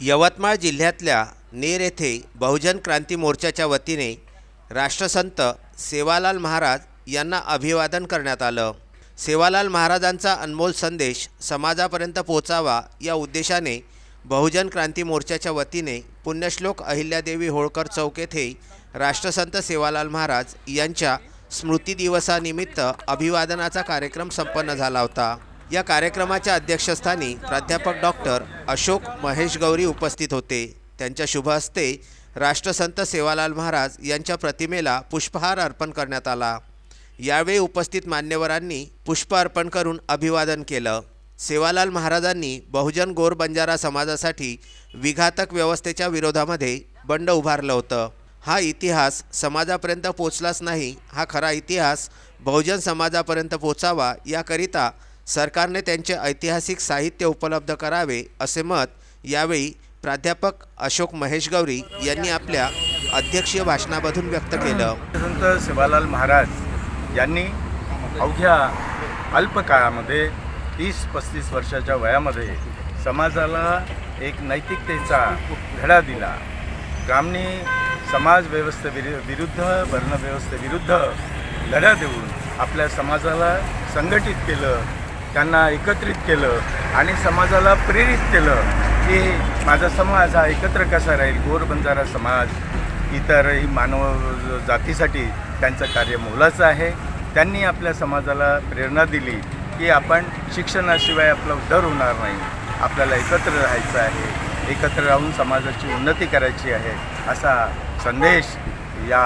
यवतमाळ जिल्ह्यातल्या नेर येथे बहुजन क्रांती मोर्चाच्या वतीने राष्ट्रसंत सेवालाल महाराज यांना अभिवादन करण्यात आलं. सेवालाल महाराजांचा अनमोल संदेश समाजापर्यंत पोचावा या उद्देशाने बहुजन क्रांती मोर्चाच्या वतीने पुण्यश्लोक अहिल्यादेवी होळकर चौक येथे राष्ट्रसंत सेवालाल महाराज यांच्या स्मृतिदिवसानिमित्त अभिवादनाचा कार्यक्रम संपन्न झाला होता. या कार्यक्रमाच्या अध्यक्षस्थानी प्राध्यापक डॉक्टर अशोक महेश गौरी उपस्थित होते. त्यांच्या शुभ हस्ते राष्ट्रसंत सेवालाल महाराज यांच्या प्रतिमेला पुष्पहार अर्पण करण्यात आला. यावेळी उपस्थित मान्यवरांनी पुष्प अर्पण करून अभिवादन केलं. सेवालाल महाराजांनी बहुजन गोर बंजारा समाजासाठी विघातक व्यवस्थेच्या विरोधामध्ये बंड उभारलं होतं. हा इतिहास समाजापर्यंत पोचलाच नाही हा खरा इतिहास बहुजन समाजापर्यंत पोचावा याकरिता सरकारने त्यांचे ऐतिहासिक साहित्य उपलब्ध करावे असे मत यावेळी प्राध्यापक अशोक महेश गौरी यांनी आपल्या अध्यक्षीय भाषणामधून व्यक्त केलं. संत सेवालाल महाराज यांनी अवघ्या अल्प काळामध्ये तीस पस्तीस वर्षाच्या वयामध्ये समाजाला एक नैतिकतेचा धडा दिला. ग्रामणी समाज व्यवस्थेविरु विरुद्ध वर्णव्यवस्थेविरुद्ध लढा देऊन आपल्या समाजाला संघटित केलं. त्यांना एकत्रित केलं आणि समाजाला प्रेरित केलं की माझा समाज हा एकत्र कसा राहील? गोर बंजारा समाज इतरही मानव जातीसाठी त्यांचं कार्य मोलाचं आहे. त्यांनी आपल्या समाजाला प्रेरणा दिली की आपण शिक्षणाशिवाय आपला उद्धार होणार नाही. आपल्याला एकत्र राहायचं आहे. एकत्र राहून समाजाची उन्नती करायची आहे असा संदेश या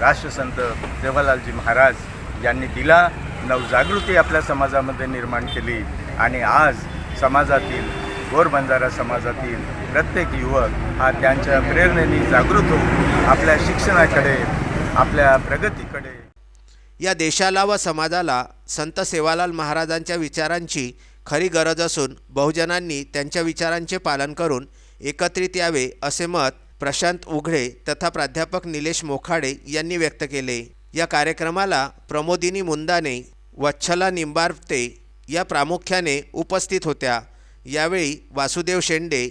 राष्ट्रसंत जवाहरलालजी महाराज यांनी दिला. नवजागृती आपल्या समाजामध्ये निर्माण केली आणि आज समाजातील गोरबंजारा समाजातील प्रत्येक युवक हा त्यांच्या प्रेरणेने जागृत होऊन आपल्या शिक्षणाकडे आपल्या प्रगतीकडे. या देशाला व समाजाला संत सेवालाल महाराजांच्या विचारांची खरी गरज असून बहुजनांनी त्यांच्या विचारांचे पालन करून एकत्रित यावे असे मत प्रशांत उघडे तथा प्राध्यापक निलेश मोखाडे यांनी व्यक्त केले. या कार्यक्रमाला प्रमोदिनी मुंदाने वच्छला निंबार्ते या प्रामुख्याने उपस्थित होत्या. यावेळी वासुदेव शेंडे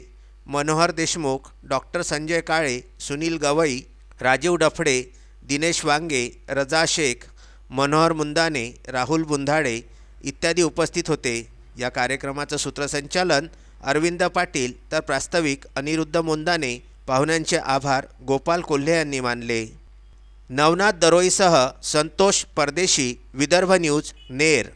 मनोहर देशमुख डॉक्टर संजय काळे सुनील गवई राजीव डफडे दिनेश वांगे रजा शेख मनोहर मुंदाने राहुल बुंधाडे इत्यादी उपस्थित होते. या कार्यक्रमाचं सूत्रसंचालन अरविंद पाटील तर प्रास्ताविक अनिरुद्ध मुंदाने. पाहुण्यांचे आभार गोपाल कोल्हे यांनी मानले. नवनाथ दरोईसह संतोष परदेशी विदर्भ न्यूज नेर.